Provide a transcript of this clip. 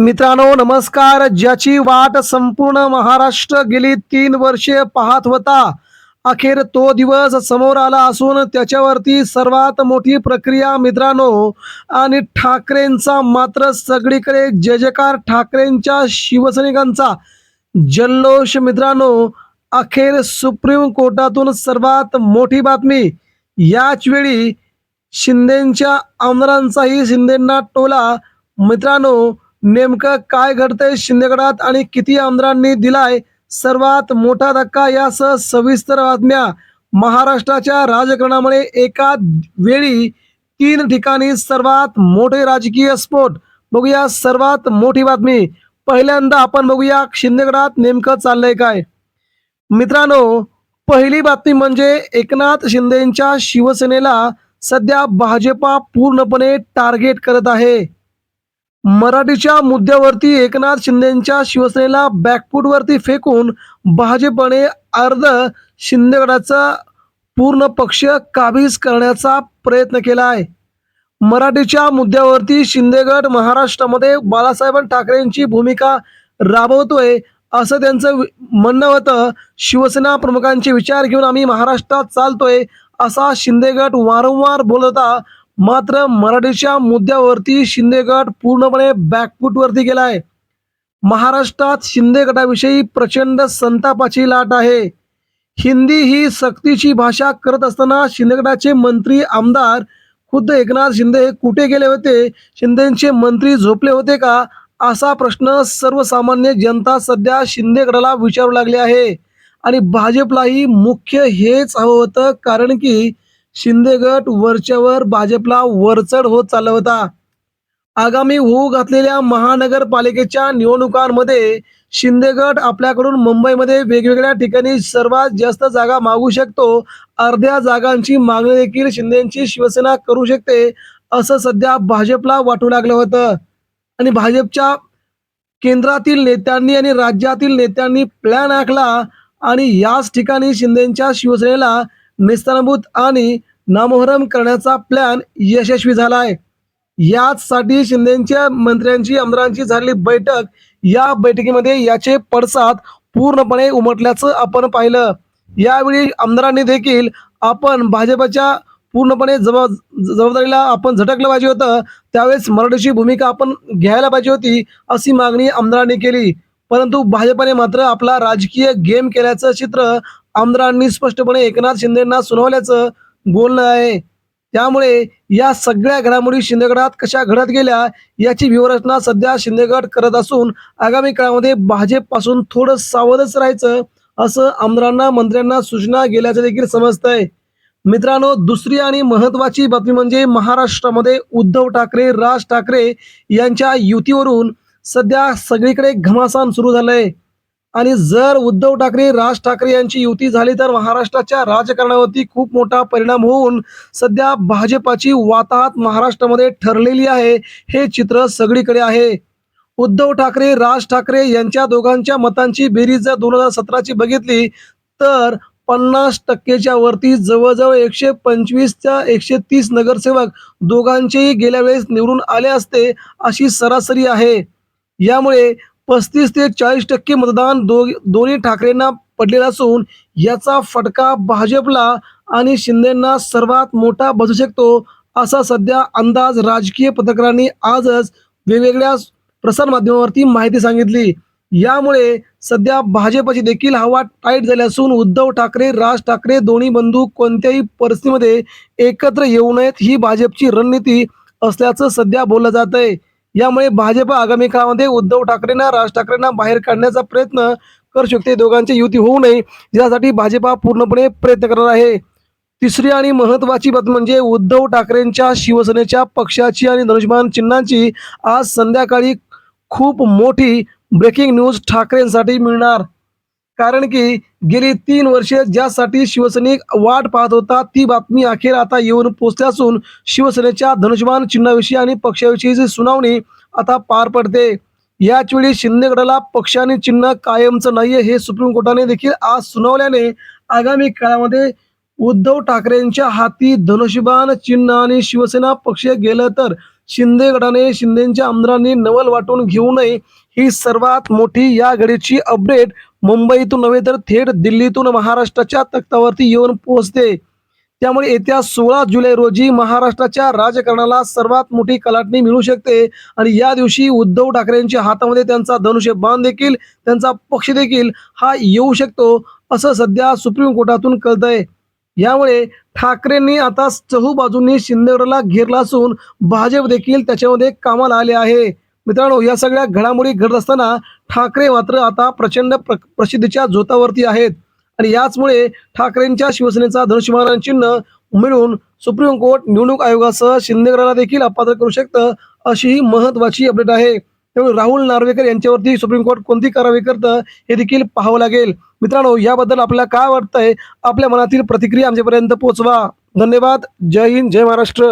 मित्रांनो नमस्कार. ज्याची वाट संपूर्ण महाराष्ट्र गेली तीन वर्षे पाहत होता अखेर तो दिवस समोर आला असून त्याच्यावरती सर्वात मोठी प्रक्रिया मित्रांनो आणि ठाकरेंचा मात्र सगळीकडे जय जयकार ठाकरेंच्या शिवसैनिकांचा जल्लोष मित्रांनो अखेर सुप्रीम कोर्टातून सर्वात मोठी बातमी याच वेळी शिंदेच्या आमदारांचाही शिंदेंना टोला. मित्रांनो नेमकं काय घडतंय शिंदेगडात आणि किती आमदारांनी दिलाय? सर्वात मोठा धक्का यासह सविस्तर बातम्या. महाराष्ट्राच्या राजकारणामुळे एका वेळी तीन ठिकाणी सर्वात मोठे राजकीय स्फोट. बघूया सर्वात मोठी बातमी. पहिल्यांदा आपण बघूया शिंदेगडात नेमकं चाललंय काय. मित्रांनो पहिली बातमी म्हणजे एकनाथ शिंदेच्या शिवसेनेला सध्या भाजपा पूर्णपणे टार्गेट करत आहे. मराठीच्या मुद्द्यावरती एकनाथ शिंदेच्या शिवसेनेला बॅकफूटवरती फेकून भाजपने अर्ध शिंदेगडाचा पूर्ण पक्ष काबीज करण्याचा प्रयत्न केला आहे. मराठीच्या मुद्द्यावरती शिंदेगड महाराष्ट्रामध्ये बाळासाहेब ठाकरेंची भूमिका राबवतोय असं त्यांचं म्हणणं होतं. शिवसेना प्रमुखांचे विचार घेऊन आम्ही महाराष्ट्रात चालतोय असा शिंदेगड वारंवार बोलत होता. मात्र मराठीच्या मुद्द्यावरती शिंदेगट पूर्णपणे बॅकफूटवरती गेलाय. महाराष्ट्रात शिंदे गटाविषयी प्रचंड संतापाची लाट आहे. हिंदी ही सक्तीची भाषा करत असताना शिंदेगडाचे मंत्री आमदार खुद्द एकनाथ शिंदे हे कुठे गेले होते? शिंदेचे मंत्री झोपले होते का? असा प्रश्न सर्वसामान्य जनता सध्या शिंदेगडाला विचारू लागली आहे. आणि भाजपलाही मुख्य हेच हवं होतं कारण की शिंदेगड वरच्यावर भाजपला वरचढ होत चालला होता. आगामी होऊ घातलेल्या महानगरपालिकेच्या निवडणुकांमध्ये शिंदेगड आपल्याकडून मुंबईमध्ये वेगवेगळ्या ठिकाणी सर्वात जास्त जागा मागू शकतो. अर्ध्या जागांची मागणी देखील शिंदेची शिवसेना करू शकते असं सध्या भाजपला वाटू लागलं होतं. आणि भाजपच्या केंद्रातील नेत्यांनी आणि राज्यातील नेत्यांनी प्लॅन आखला आणि याच ठिकाणी शिंदेच्या शिवसेनेला निस्तानभूत आणि नामोहरम करण्याचा प्लॅन यशस्वी झाला आहे याचसाठी शिंदेच्या मंत्र्यांची आमदारांची झालेली बैठक या बैठकीमध्ये याचे पडसाद पूर्णपणे उमटल्याचं आपण पाहिलं. यावेळी आमदारांनी देखील आपण भाजपच्या पूर्णपणे जबाब जबाबदारीला आपण झटकलं पाहिजे होतं. त्यावेळेस मराठीची भूमिका आपण घ्यायला पाहिजे होती अशी मागणी आमदारांनी केली. परंतु भाजपाने मात्र आपला राजकीय गेम केल्याचं चित्र आमदारांनी स्पष्टपणे एकनाथ शिंदेंना सुनावल्याचं बोलणं आहे. त्यामुळे या सगळ्या घडामोडी शिंदेगडात कशा घडत गेल्या याची व्यूहरचना सध्या शिंदेगड करत असून आगामी काळामध्ये भाजपपासून थोडं सावधच राहायचं असं आमदारांना मंत्र्यांना सूचना गेल्याचं देखील समजतंय. मित्रांनो दुसरी आणि महत्वाची बातमी म्हणजे महाराष्ट्रामध्ये उद्धव ठाकरे राज ठाकरे यांच्या युतीवरून सध्या सगळीकडे घमासान सुरू झालंय. आणि जर उद्धव ठाकरे राज ठाकरे यांची युती झाली तर महाराष्ट्राच्या राजकारणावरती खूप मोठा परिणाम होऊन सध्या भाजपाची वाताहत महाराष्ट्रामध्ये ठरलेली आहे. हे चित्र सगळीकडे आहे. उद्धव ठाकरे राज ठाकरे यांच्या दोघांच्या मतांची बेरीज जर दोन हजार सतराची बघितली तर पन्नास टक्केच्या वरती जवळजवळ एकशे पंचवीसच्या एकशे तीस नगरसेवक दोघांचेही गेल्या वेळेस निवडून आले असते अशी सरासरी आहे. यामुळे पस्तीस ते चाळीस टक्के मतदान दो दोन्ही ठाकरेंना पडलेलं असून याचा फटका भाजपला आणि शिंदेंना सर्वात मोठा बसू शकतो असा सध्या अंदाज राजकीय पत्रकारांनी आजच वेगवेगळ्या प्रसारमाध्यमावरती माहिती सांगितली. यामुळे सध्या भाजपची देखील हवा टाईट झाली असून उद्धव ठाकरे राज ठाकरे दोन्ही बंधू कोणत्याही परिस्थितीमध्ये एकत्र येऊ नयेत ही भाजपची रणनीती असल्याचं सध्या बोललं जात आहे यामुळे भाजप आगामी काळामध्ये उद्धव ठाकरेंना राज ठाकरेंना बाहेर काढण्याचा प्रयत्न करू शकते. दोघांची युती होऊ नये यासाठी भाजपा पूर्णपणे प्रयत्न करणार आहे. तिसरी आणि महत्वाची बातमी म्हणजे उद्धव ठाकरेंच्या शिवसेनेच्या पक्षाची आणि धनुष्यमान चिन्हांची आज संध्याकाळी खूप मोठी ब्रेकिंग न्यूज ठाकरेंसाठी मिळणार. कारण की गेली तीन वर्षे ज्यासाठी शिवसैनिक वाट पाहत होता ती बातमी अखेर आता येऊन पोचली असून शिवसेनेच्या धनुष्यमान चिन्हाविषयी आणि पक्षाविषयीची सुनावणी आता पार पडते. याचवेळी शिंदेगडाला पक्षाने चिन्ह कायमचं नाहीये हे सुप्रीम कोर्टाने देखील आज सुनावल्याने आगामी काळामध्ये उद्धव ठाकरेंच्या हाती धनुष्यबाण चिन्ह आणि शिवसेना पक्ष गेलं तर शिंदेगडाने शिंदेच्या आमदारांनी नवल वाटून घेऊ नये ही सर्वात मोठी या घडीची अपडेट मुंबईतून नव्हे तर थेट दिल्लीतून महाराष्ट्राच्या तख्तावरती येऊन पोहोचते. त्यामुळे येत्या सोळा जुलै रोजी महाराष्ट्राच्या राजकारणाला सर्वात मोठी कलाटणी मिळू शकते आणि या दिवशी उद्धव ठाकरेंच्या हातामध्ये त्यांचा धनुष्य बाण देखील त्यांचा पक्ष देखील हा येऊ शकतो असं सध्या सुप्रीम कोर्टातून कळतंय. यामुळे ठाकरेंनी आता चहू बाजूंनी शिंदेगडला घेरला असून भाजप देखील त्याच्यामध्ये कामाला आले आहे. मित्रांनो या सगळ्या घडामोडी घडत असताना ठाकरे मात्र आता प्रचंड प्र प्रसिद्धीच्या झोतावरती आहेत. आणि याचमुळे ठाकरेंच्या शिवसेनेचा धनुष्यमान चिन्ह मिळून सुप्रीम कोर्ट निवडणूक आयोगासह शिंदेगडाला देखील अपात्र करू शकतं अशी ही महत्वाची अपडेट आहे. त्यामुळे राहुल नार्वेकर यांच्यावरती सुप्रीम कोर्ट कोणती कारवाई करतं हे देखील पाहावं लागेल. मित्रांनो याबद्दल आपल्याला काय वाटतंय आपल्या मनातील प्रतिक्रिया आमच्यापर्यंत पोहोचवा. धन्यवाद. जय हिंद जय महाराष्ट्र.